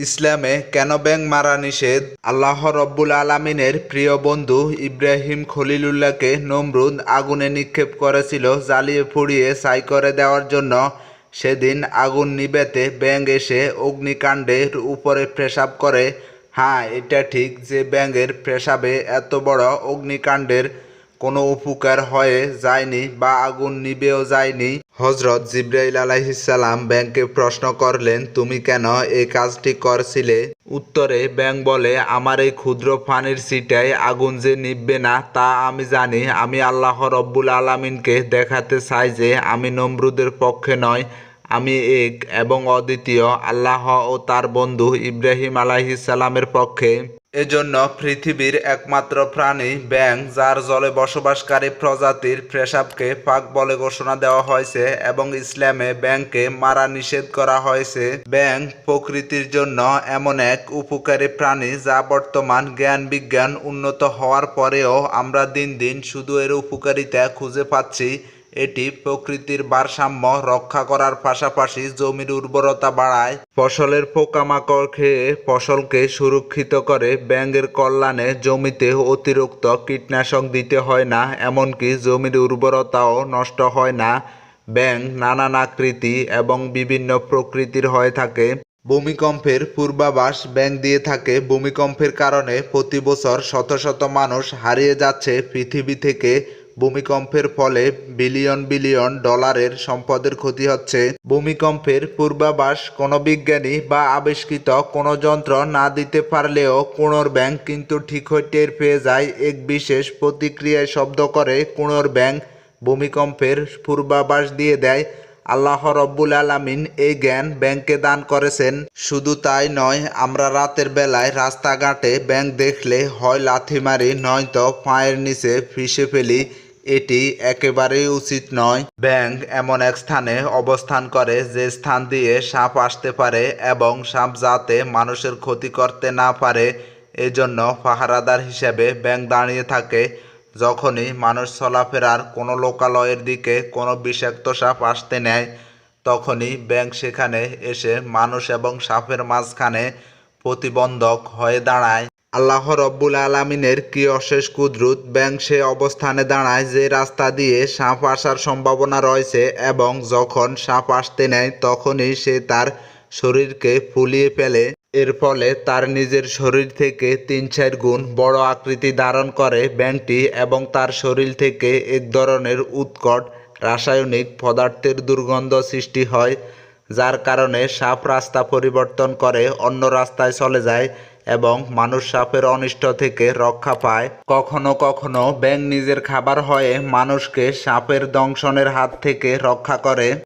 ইসলামে কেন ব্যাঙ মারা নিষেধ? আল্লাহ রব্বুল আলামিনের প্রিয় বন্ধু ইব্রাহিম খলিলুল্লাহকে নমরুদ আগুনে নিক্ষেপ করেছিল, জ্বালিয়ে পুড়িয়ে ছাই করে দেওয়ার জন্য। সেদিন আগুন নিবেতে ব্যাঙ এসে অগ্নিকাণ্ডের উপরে পেশাব করে। হ্যাঁ এটা ঠিক যে ব্যাঙের পেশাবে এত বড় অগ্নিকাণ্ডের কোনো উপকার হয়ে যায়নি বা আগুন নিবেও যায়নি। হজরত জিব্রাইল আলাইহিসাল্লাম ব্যাংকে প্রশ্ন করলেন, তুমি কেন এই কাজটি করছিলে? উত্তরে ব্যাংক বলে, আমার এই ক্ষুদ্র পানির সিটায় আগুন যে নিববে না তা আমি জানি। আমি আল্লাহ রব্বুল আলামিনকে দেখাতে চাই যে, আমি নমরুদের পক্ষে নয়, আমি এক এবং অদ্বিতীয়, আল্লাহ ও তার বন্ধু ইব্রাহিম আলাইহিসাল্লামের পক্ষে। এজন্য পৃথিবীর একমাত্র প্রাণী ব্যাং যার জলে বসবাসকারী প্রজাতির পেশাবকে পাক বলে ঘোষণা দেওয়া হয়েছে এবং ইসলামে ব্যাংকে মারা নিষেধ করা হয়েছে। ব্যাং প্রকৃতির জন্য এমন এক উপকারী প্রাণী যা বর্তমান জ্ঞান বিজ্ঞান উন্নত হওয়ার পরেও আমরা দিন দিন শুধু এর উপকারিতা খুঁজে পাচ্ছি এটি প্রকৃতির ভারসাম্য রক্ষা করার পাশাপাশি জমির উর্বরতা বাড়ায়, ফসলের পোকামাকড় খেয়ে ফসলকে সুরক্ষিত করে ব্যাঙের কল্যাণে জমিতে অতিরিক্ত কীটনাশক দিতে হয় না, এমনকি জমির উর্বরতাও নষ্ট হয় না। ব্যাঙ নানান আকৃতি এবং বিভিন্ন প্রকৃতির হয়ে থাকে। ভূমিকম্পের পূর্বাভাস ব্যাংক দিয়ে থাকে। ভূমিকম্পের কারণে প্রতি বছর শত শত মানুষ হারিয়ে যাচ্ছে পৃথিবী থেকে। ভূমিকম্পের ফলে বিলিয়ন বিলিয়ন ডলারের সম্পদের ক্ষতি হচ্ছে। ভূমিকম্পের পূর্বাভাস কোনো বিজ্ঞানী বা আবিষ্কৃত কোনো যন্ত্র না দিতে পারলেও কুনোর ব্যাংক কিন্তু ঠিকই টের পেয়ে যায়। এক বিশেষ প্রতিক্রিয়ায় শব্দ করে কুনোর ব্যাংক ভূমিকম্পের পূর্বাভাস দিয়ে দেয়। আল্লাহ রব্বুল আলামিন এই জ্ঞান ব্যাংকে দান করেছেন। শুধু তাই নয়, আমরা রাতের বেলায় রাস্তাঘাটে ব্যাংক দেখলে হয় লাথি মারি, নয়তো পায়ের নিচে ফিসে ফেলি। এটি একেবারেই উচিত নয়। ব্যাংক এমন এক স্থানে অবস্থান করে যে স্থান দিয়ে সাপ আসতে পারে এবং সাপ যাতে মানুষের ক্ষতি করতে না পারে, এজন্য পাহারাদার হিসেবে ব্যাংক দাঁড়িয়ে থাকে। যখনই মানুষ চলাফেরার কোনো লোকালয়ের দিকে কোনো বিষাক্ত সাপ আসতে নেয়, তখনই ব্যাংক সেখানে এসে মানুষ এবং সাপের মাঝখানে প্রতিবন্ধক হয়ে দাঁড়ায়। আল্লাহ রব্বুল আলমিনের কি অশেষ কুদরত ব্যাংক সে অবস্থানে দাঁড়ায় যে রাস্তা দিয়ে সাপ আসার সম্ভাবনা রয়েছে এবং যখন সাপ আসতে নেয় তখনই সে তার শরীরকে ফুলিয়ে ফেলে। এর ফলে তার নিজের শরীর থেকে তিন চার গুণ বড় আকৃতি ধারণ করে ব্যাংকটি এবং তার শরীর থেকে এক ধরনের উৎকট রাসায়নিক পদার্থের দুর্গন্ধ সৃষ্টি হয়, যার কারণে সাপ রাস্তা পরিবর্তন করে অন্য রাস্তায় চলে যায়। এবং মানুষ সাপের অনিষ্ট থেকে রক্ষা পায়। কখনো কখনো ব্যাঙ নিজের খাবার হয়ে মানুষকে সাপের দংশনের হাত থেকে রক্ষা করে।